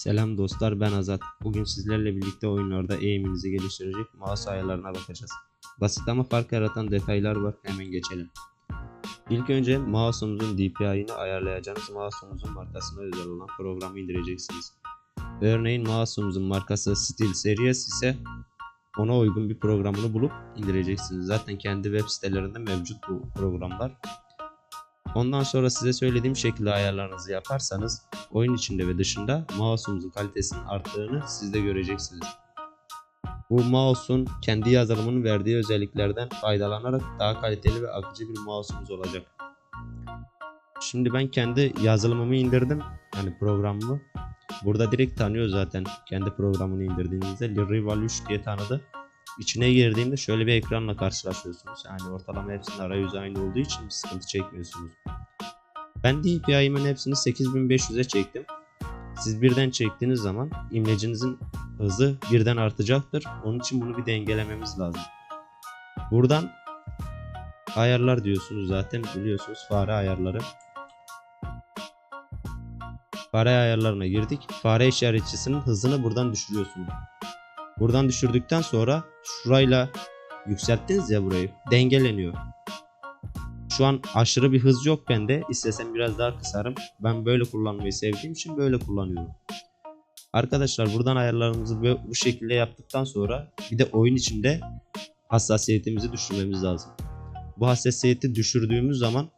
Selam dostlar ben Azat. Bugün sizlerle birlikte oyunlarda eğiminizi geliştirecek mouse ayarlarına bakacağız. Basit ama fark yaratan detaylar var hemen geçelim. İlk önce mouse'umuzun DPI'ini ayarlayacağınız mouse'umuzun markasına özel olan programı indireceksiniz. Örneğin mouse'umuzun markası Steel Series ise ona uygun bir programını bulup indireceksiniz. Zaten kendi web sitelerinde mevcut bu programlar. Ondan sonra size söylediğim şekilde ayarlarınızı yaparsanız oyun içinde ve dışında mouse'umuzun kalitesinin arttığını siz de göreceksiniz. Bu mouse'un kendi yazılımının verdiği özelliklerden faydalanarak daha kaliteli ve akıcı bir mouse'umuz olacak. Şimdi ben kendi yazılımımı indirdim. Yani programımı. Burada direkt tanıyor zaten kendi programını indirdiğinizde. Revolution diye tanıdı. İçine girdiğimde şöyle bir ekranla karşılaşıyorsunuz. Yani ortalama hepsinin arayüzü aynı olduğu için sıkıntı çekmiyorsunuz. Ben DPI'min hepsini 8500'e çektim. Siz birden çektiğiniz zaman imlecinizin hızı birden artacaktır. Onun için bunu bir dengelememiz lazım. Buradan ayarlar diyorsunuz zaten biliyorsunuz fare ayarları. Fare ayarlarına girdik. Fare işaretçisinin hızını buradan düşürüyorsunuz. Buradan düşürdükten sonra şurayla yükselttiniz ya burayı dengeleniyor. Şu an aşırı bir hız yok bende. İstesem biraz daha kısarım. Ben böyle kullanmayı sevdiğim için böyle kullanıyorum. Arkadaşlar buradan ayarlarımızı bu şekilde yaptıktan sonra bir de oyun içinde hassasiyetimizi düşürmemiz lazım. Bu hassasiyeti düşürdüğümüz zaman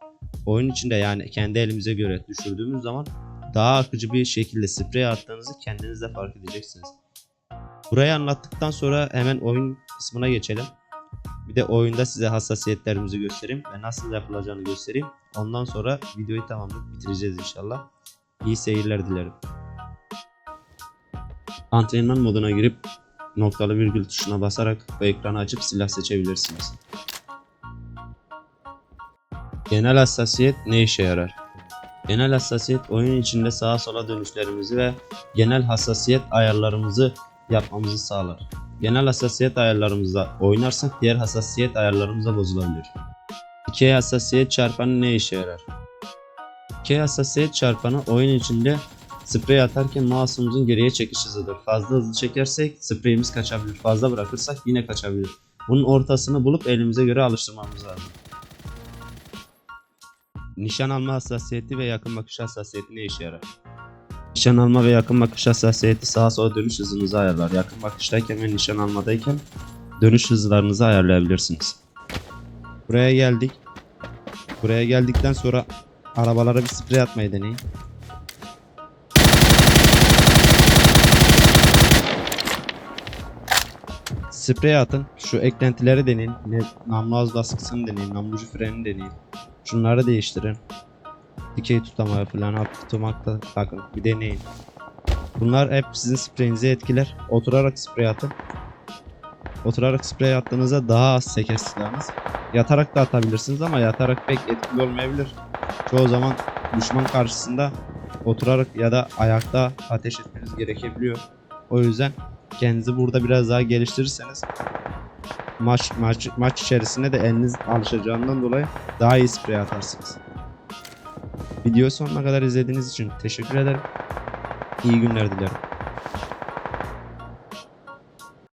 oyun içinde yani kendi elimize göre düşürdüğümüz zaman daha akıcı bir şekilde sprey attığınızı kendiniz de fark edeceksiniz. Burayı anlattıktan sonra hemen oyun kısmına geçelim. Bir de oyunda size hassasiyetlerimizi göstereyim ve nasıl yapılacağını göstereyim. Ondan sonra videoyu tamamlayıp bitireceğiz inşallah. İyi seyirler dilerim. Antrenman moduna girip noktalı virgül tuşuna basarak bu ekranı açıp silah seçebilirsiniz. Genel hassasiyet ne işe yarar? Genel hassasiyet oyun içinde sağa sola dönüşlerimizi ve genel hassasiyet ayarlarımızı yapmamızı sağlar. Genel hassasiyet ayarlarımızda oynarsak diğer hassasiyet ayarlarımıza bozulabilir. Dikey hassasiyet çarpanı ne işe yarar? Dikey hassasiyet çarpanı oyun içinde sprey atarken mouse'umuzun geriye çekiş hızıdır. Fazla hızlı çekersek spreyimiz kaçabilir. Fazla bırakırsak yine kaçabilir. Bunun ortasını bulup elimize göre alıştırmamız lazım. Nişan alma hassasiyeti ve yakın bakış hassasiyeti ne işe yarar? Nişan alma ve yakın bakış hassasiyeti sağa sola dönüş hızınızı ayarlar. Yakın bakıştayken ve nişan almadayken dönüş hızlarınızı ayarlayabilirsiniz. Buraya geldik. Buraya geldikten sonra arabalara bir sprey atmayı deneyin. Sprey atın. Şu eklentileri deneyin. Ne, namlu ağız baskısını deneyin. Namlucu freni deneyin. Şunları değiştirin. Dikey tutama falan alt tutamakta takın. Bir deneyin. Bunlar hep sizin spreyinizi etkiler. Oturarak sprey atın. Oturarak sprey attığınızda daha az seker silahınız. Yatarak da atabilirsiniz ama yatarak pek etkili olmayabilir. Çoğu zaman düşman karşısında oturarak ya da ayakta ateş etmeniz gerekebiliyor. O yüzden kendinizi burada biraz daha geliştirirseniz maç maç maç içerisinde de eliniz alışacağından dolayı daha iyi sprey atarsınız. Videoyu sonuna kadar izlediğiniz için teşekkür ederim. İyi günler dilerim.